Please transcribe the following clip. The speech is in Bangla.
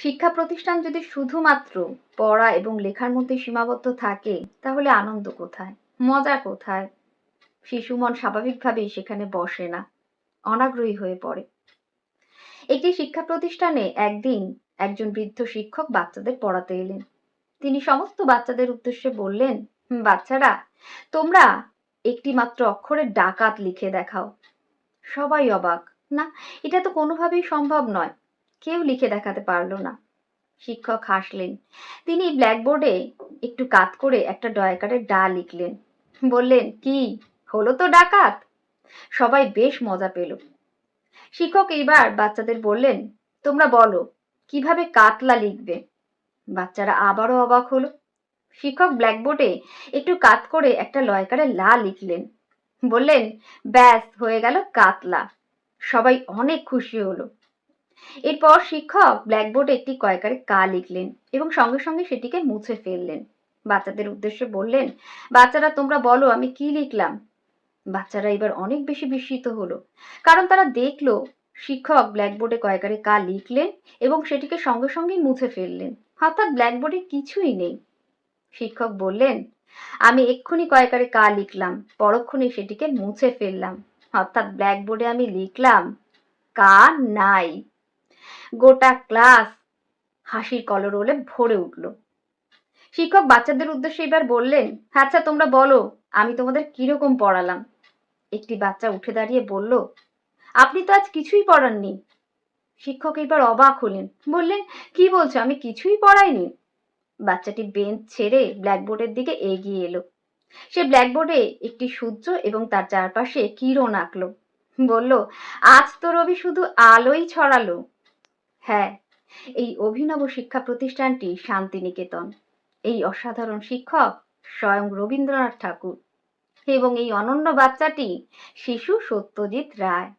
শিক্ষা প্রতিষ্ঠান যদি শুধুমাত্র পড়া এবং লেখার মধ্যে সীমাবদ্ধ থাকে, তাহলে আনন্দ কোথায়? মজা কোথায়? শিশু মন স্বাভাবিকভাবেই সেখানে বসে না, অনাগ্রহী হয়ে পড়ে। একটি শিক্ষা প্রতিষ্ঠানে একদিন একজন বৃদ্ধ শিক্ষক বাচ্চাদের পড়াতে এলেন। তিনি সমস্ত বাচ্চাদের উদ্দেশ্যে বললেন বাচ্চারা, তোমরা একটি মাত্র অক্ষরে ডাকাত লিখে দেখাও। সবাই অবাক। না, এটা তো কোনোভাবেই সম্ভব নয়। কেউ লিখে দেখাতে পারল না। শিক্ষক হাসলেন। তিনি ব্ল্যাকবোর্ডে একটু কাত করে একটা ডয়াকারে ডা লিখলেন। বললেন, কি? হলো তো ডাকাত? সবাই বেশ মজা পেল। শিক্ষক এইবার বাচ্চাদের বললেন, তোমরা বলো, কীভাবে কাতলা লিখবে? বাচ্চারা আবারও অবাক হলো। শিক্ষক ব্ল্যাকবোর্ডে একটু কাত করে একটা লয়কারে লা লিখলেন। বললেন, ব্যাস, হয়ে গেল কাতলা। সবাই অনেক খুশি হলো। এরপর শিক্ষক ব্ল্যাকবোর্ডে একটি কয়কারে কা লিখলেন এবং সঙ্গে সঙ্গে সেটিকে মুছে ফেললেন। বাচ্চাদের উদ্দেশ্যে বললেন, বাচ্চারা, তোমরা বলো, আমি কি লিখলাম? বাচ্চারা এবার অনেক বেশি বিস্মিত হলো, কারণ তারা দেখল শিক্ষক ব্ল্যাকবোর্ডে কয়েকারে কা লিখলেন এবং সেটিকে সঙ্গে সঙ্গেই মুছে ফেললেন। অর্থাৎ ব্ল্যাকবোর্ডে কিছুই নেই। শিক্ষক বললেন, আমি এক্ষুনি কয়কারে কা লিখলাম, পরক্ষণে সেটিকে মুছে ফেললাম। অর্থাৎ ব্ল্যাকবোর্ডে আমি লিখলাম, কা নাই। গোটা ক্লাস হাসির কলরোলে ভরে উঠল। শিক্ষক বাচ্চাদের উদ্দেশ্যে এবার বললেন আচ্ছা তোমরা বলো, আমি তোমাদের কীরকম পড়ালাম? একটি বাচ্চা উঠে দাঁড়িয়ে বলল, আপনি তো আজ কিছুই পড়াননি। শিক্ষক এবার অবাক হলেন, বললেন, কি বলছো, আমি কিছুই পড়াইনি? বাচ্চাটি বেঞ্চ ছেড়ে ব্ল্যাকবোর্ডের দিকে এগিয়ে এলো। সে ব্ল্যাকবোর্ডে একটি সূর্য এবং তার চারপাশে কিরণ আঁকলো। বলল, আজ তো রবি শুধু আলোই ছড়ালো। হ্যাঁ এই অভিনব শিক্ষা প্রতিষ্ঠানটি শান্তিনিকেতন। এই অসাধারণ শিক্ষক স্বয়ং রবীন্দ্রনাথ ঠাকুর এবং এই অনন্য বাচ্চাটি শিশু সত্যজিৎ রায়।